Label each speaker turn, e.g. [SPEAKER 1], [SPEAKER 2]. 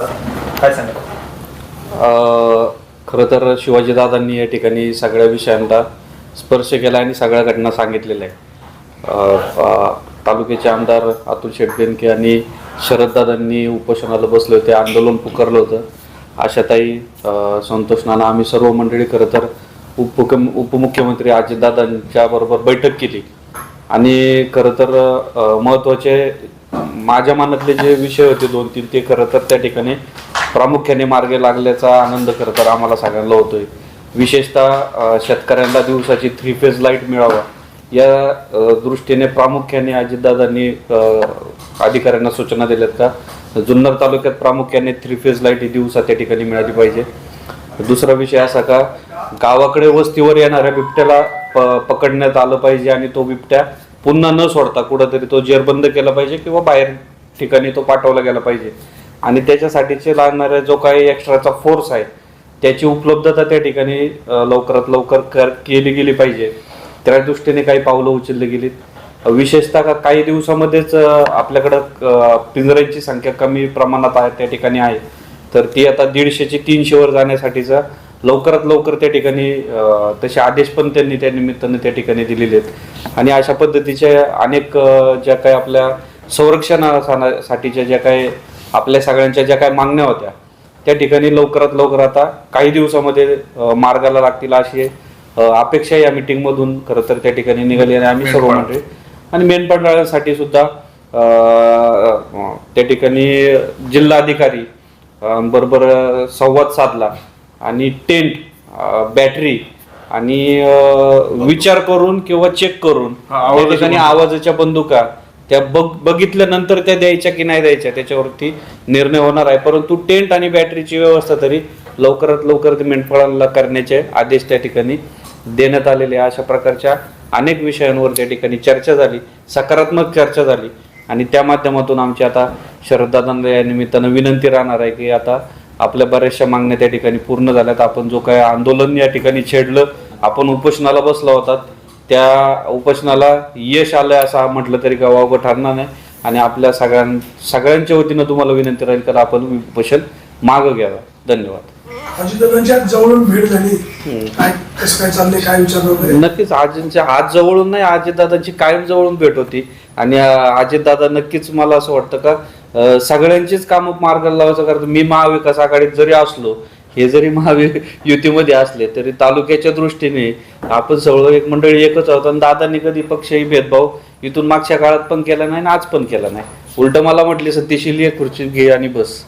[SPEAKER 1] काय सांगा?
[SPEAKER 2] खरं तर शिवाजीदादांनी या ठिकाणी सगळ्या विषयांना स्पर्श केला आणि सगळ्या घटना सांगितलेल्या आहे तालुक्याचे आमदार अतुल शेटबेनके आणि शरददादांनी उपोषणाला बसले होते आंदोलन पुकारलं होतं. आशाताई अ, संतोष नाना आम्ही सर्व मंडळी खरं तर उपमुख उपमुख्यमंत्री अजितदादांच्या बरोबर बैठक केली. आणि खरं तर महत्त्वाचे माझ्या मनातले जे विषय होते दोन तीन ते खरं तर त्या ठिकाणी प्रामुख्याने मार्गे लागल्याचा आनंद खरं तर आम्हाला सगळ्यांना होतोय. विशेषतः शेतकऱ्यांना दिवसाची थ्री फेज लाइट मिळावा. या दृष्टीने प्रामुख्याने अजितदादांनी अधिकाऱ्यांना सूचना दिल्यात का? जुन्नर तालुक्यात प्रामुख्याने थ्री फेज लाइट ही दिवसा त्या ठिकाणी मिळाली पाहिजे. दुसरा विषय असा का गावाकडे वस्तीवर येणाऱ्या बिबट्याला प- पकडण्यात आलं पाहिजे आणि तो बिबट्या पुन्हा न सोडता कुठंतरी तो जेरबंद केला पाहिजे किंवा बाहेर ठिकाणी तो पाठवला गेला पाहिजे. आणि त्याच्यासाठीचे लागणारा जो काही एक्स्ट्राचा फोर्स आहे त्याची उपलब्धता त्या ठिकाणी लवकरात लवकर कर केली गेली पाहिजे. त्या दृष्टीने काही पावलं उचलली गेलीत. विशेषतः का काही दिवसामध्येच आपल्याकडं पिंजऱ्यांची संख्या कमी प्रमाणात आहे त्या ठिकाणी आहे. तर ती आता दीडशेची तीनशेवर जाण्यासाठीचा लवकरात लवकर त्या ठिकाणी तसे आदेश पण त्यांनी त्या निमित्तानं त्या ठिकाणी दिलेले आहेत. आणि अशा पद्धतीच्या अनेक ज्या काही आपल्या संरक्षणासाठीच्या ज्या काही आपल्या सगळ्यांच्या ज्या काही मागण्या होत्या त्या ठिकाणी लवकरात लवकर आता काही दिवसामध्ये मार्गाला लागतील अशी अपेक्षा या मीटिंगमधून खरं तर त्या ठिकाणी निघाली आणि आम्ही सर्व मंडळी आणि मेंढपाळांसाठी सुद्धा त्या ठिकाणी जिल्हाधिकारी बरोबर संवाद साधला. आणि टेंट बॅटरी आणि विचार करून किंवा चेक करून त्या ठिकाणी आवाजाच्या बंदुका त्या बघ बघितल्यानंतर त्या द्यायच्या की नाही द्यायच्या त्याच्यावरती निर्णय होणार आहे. परंतु टेंट आणि बॅटरीची व्यवस्था तरी लवकरात लवकर ते मेंढपाळांना करण्याचे आदेश त्या ठिकाणी देण्यात आलेले. अशा प्रकारच्या अनेक विषयांवर त्या ठिकाणी चर्चा झाली सकारात्मक चर्चा झाली. आणि त्या माध्यमातून आमची आता शरददादांना या निमित्तानं विनंती राहणार आहे की आता आपल्या बऱ्याचशा मागण्या त्या ठिकाणी पूर्ण झाल्यात. आपण जो काय आंदोलन या ठिकाणी छेडलं आपण उपोषणाला बसला होता त्या उपोषणाला यश आलंय असं म्हटलं तरी का वावगं ठरणार नाही. आणि आपल्या सगळ्यां सगळ्यांच्या वतीनं तुम्हाला विनंती राहील तर आपण उपोषण मागं घ्यावं. धन्यवाद.
[SPEAKER 3] जवळून भेट झाली. काय कसं काय चाललंय काय विचार वगैरे?
[SPEAKER 2] नक्कीच आजींच्या आज जवळून नाही अजितदादांची कायम जवळून भेट होती. आणि अजितदादा नक्कीच मला असं वाटतं का अं, सगळ्यांचीच कामं मार्गाला लावायचं कारण मी महाविकास आघाडीत जरी असलो हे जरी महावि युतीमध्ये असले तरी तालुक्याच्या दृष्टीने आपण सगळं एक मंडळी एकच आहोत. आणि दादांनी कधी पक्षही भेदभाव इथून मागच्या काळात पण केला नाही आणि आज पण केला नाही. उलट मला म्हटले सत्यशील खुर्ची घे आणि बस.